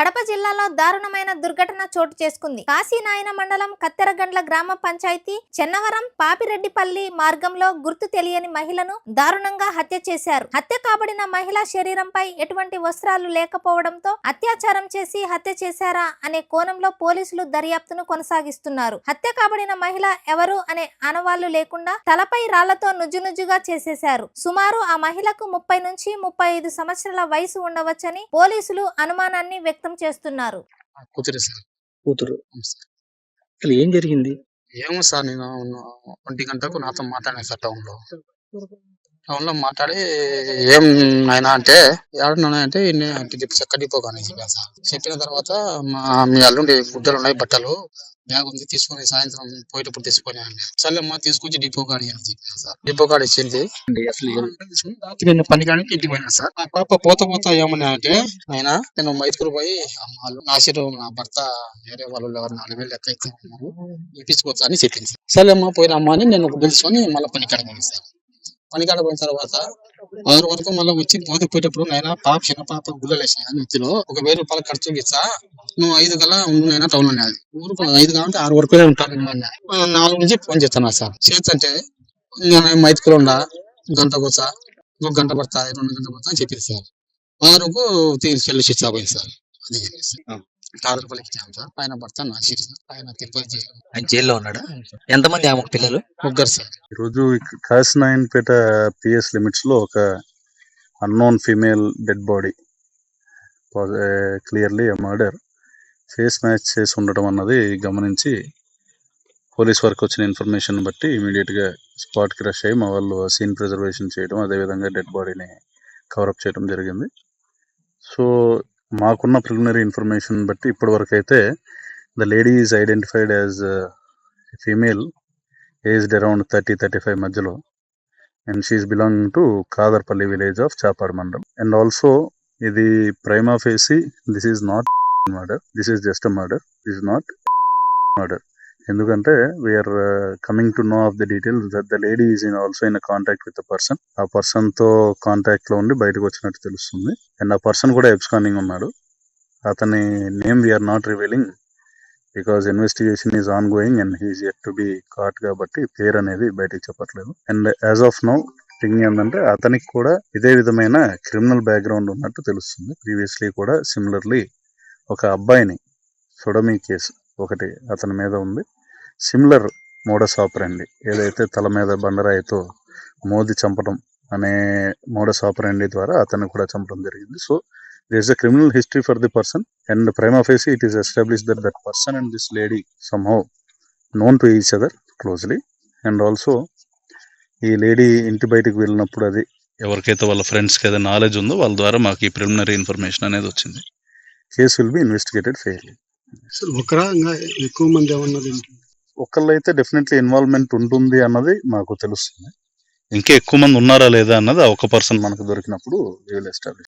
కడప జిల్లాలో దారుణమైన దుర్ఘటన చోటు చేసుకుంది. కాశీనాయన మండలం కత్తెరగండ్ల గ్రామ పంచాయతీ చెన్నవరం పాపిరెడ్డిపల్లి మార్గంలో గుర్తు తెలియని మహిళను దారుణంగా హత్య చేశారు. హత్య కాబడిన మహిళ శరీరంపై ఎటువంటి వస్త్రాలు లేకపోవడంతో అత్యాచారం చేసి హత్య చేశారా అనే కోణంలో పోలీసులు దర్యాప్తును కొనసాగిస్తున్నారు. హత్య కాబడిన మహిళ ఎవరు అనే ఆనవాళ్ళు లేకుండా తలపై రాళ్ళతో నుజ్జునుజ్జుగా చేసేశారు. సుమారు ఆ మహిళకు ముప్పై నుంచి ముప్పై ఐదు సంవత్సరాల వయసు ఉండవచ్చని పోలీసులు అనుమానాన్ని వ్యక్తం చేస్తున్నారు. కూతురు సార్. కూతురు. అసలు ఏం జరిగింది? ఏమో సార్ నేను ఒంటి గంటకు నాతో మాట్లాడాను సార్ టౌన్ లో టౌన్లో మాట్లాడి ఏం నాయనా అంటే ఏడున్నా అంటే ఇన్ని డిపో- చెక్క డిపో కానీ చెప్పాను సార్. చెప్పిన తర్వాత మా మీ అల్లుండి గుడ్డలు ఉన్నాయి బట్టలు బ్యాగ్ ఉంది తీసుకొని సాయంత్రం పోయేటప్పుడు తీసుకొని అని సర్లేమ్మా తీసుకొచ్చి డిపో కాడి అని చెప్పాను సార్. డిపో కాడి ఇచ్చింది. రాత్రి నేను పని కాడికి ఇంటికి పోయినా సార్. ఆ పాప పోత పోత ఏమన్నా అంటే ఆయన నేను మైతుకులు పోయి అమ్మాలు నా శరీరం నా భర్త వేరే వాళ్ళు ఎవరు నాలుగు వేలు లెక్క అయితే ఉన్నారు ఇప్పించుకోవచ్చు? అని చెప్పింది సార్. అమ్మా పోయిన అని నేను తెలుసుకొని మళ్ళీ పని కాడ సార్. పని కాడ పోయిన తర్వాత ఆరు వరకు మళ్ళీ వచ్చి పోతే పోయేటప్పుడు నాయన పాప చిన్న పాప గుల్లలు నెత్తిలో. ఒక వెయ్యి రూపాయలు ఖర్చు ఇచ్చా నువ్వు ఐదు గల ఉండు నాయన టౌన్ అనేది ఊరు ఐదు కావాలంటే ఆరు వరకు ఉంటాను నాలుగు నుంచి ఫోన్ చేస్తాను సార్. చేస్తుంటే నేను మైతుకులు ఉండా గంట కూర్చా ఒక గంట పడతా రెండు గంట పడతా అని చెప్పింది సార్. ఆరుకు తీసుకెళ్ళి స్విచ్ పోయింది సార్. అది రూపాయలకి ఇచ్చాను సార్ ఆయన భర్త నా సిరి ఆయన తిరుపతి జైలు. ఆయన జైల్లో ఉన్నాడా? ఎంతమంది ఆమె పిల్లలు? ముగ్గురు సార్. ఈరోజు కాసినాయన్పేట పిఎస్ లిమిట్స్లో ఒక unknown female dead body clearly murder face match చేసి ఉండటం అన్నది గమనించి పోలీస్ వర్క్ వచ్చిన ఇన్ఫర్మేషన్ బట్టి ఇమీడియట్గా స్పాట్కి రష్ అయ్యి మా వాళ్ళు సీన్ ప్రిజర్వేషన్ చేయడం అదేవిధంగా డెడ్ బాడీని కవరప్ చేయడం జరిగింది. సో మాకున్న ప్రిలిమినరీ ఇన్ఫర్మేషన్ బట్టి ఇప్పటి వరకు అయితే the lady is identified as female aged around thirty thirty five మధ్యలో and she's belong to Kadarpalli village of Chapad మండలం అండ్ ఆల్సో ఇది prima facie this is not murder this is just murder this not murder ఎందుకంటే we're coming to know of the details that the lady is in also in contact with person ఆ పర్సన్తో కాంటాక్ట్లో ఉండి బయటకు వచ్చినట్టు తెలుస్తుంది. And ఆ person కూడా ఎబ్స్కానింగ్ ఉన్నాడు. అతని name we're not revealing because investigation is ongoing and he's yet to be caught కాబట్టి పేరు అనేది బయటకు చెప్పట్లేదు. And as of now thing ఏంటంటే అతనికి కూడా ఇదే విధమైన క్రిమినల్ బ్యాక్గ్రౌండ్ ఉన్నట్టు తెలుస్తుంది. ప్రీవియస్లీ కూడా సిమిలర్లీ ఒక అబ్బాయిని సొడమీ కేసు ఒకటి అతని మీద ఉంది. సిమిలర్ మోడస్ ఆపరండి ఏదైతే తల మీద బండరాయితో మోది చంపడం అనే మోడస్ ఆపరండి ద్వారా అతన్ని కూడా చంపడం జరిగింది. So there is a criminal history for the person and prima facie it is established that that person and this lady somehow known to each other closely. And also ఈ లేడీ ఇంటి బయటకు వెళ్ళినప్పుడు అది ఎవరికైతే వాళ్ళ ఫ్రెండ్స్కి ఏదైనా నాలెడ్జ్ ఉందో వాళ్ళ ద్వారా మాకు ఈ ప్రిలిమినరీ ఇన్ఫర్మేషన్ అనేది వచ్చింది. Case will be investigated fairly అసలు ఒకరా? ఎక్కువ మంది ఏమన్నది ఒకళ్ళైతే డెఫినెట్లీ ఇన్వాల్వ్మెంట్ ఉంటుంది అన్నది మాకు తెలుస్తుంది. ఇంకా ఎక్కువ మంది ఉన్నారా లేదా అన్నది ఒక పర్సన్ మనకు దొరికినప్పుడు విల్ ఎస్టాబ్లిష్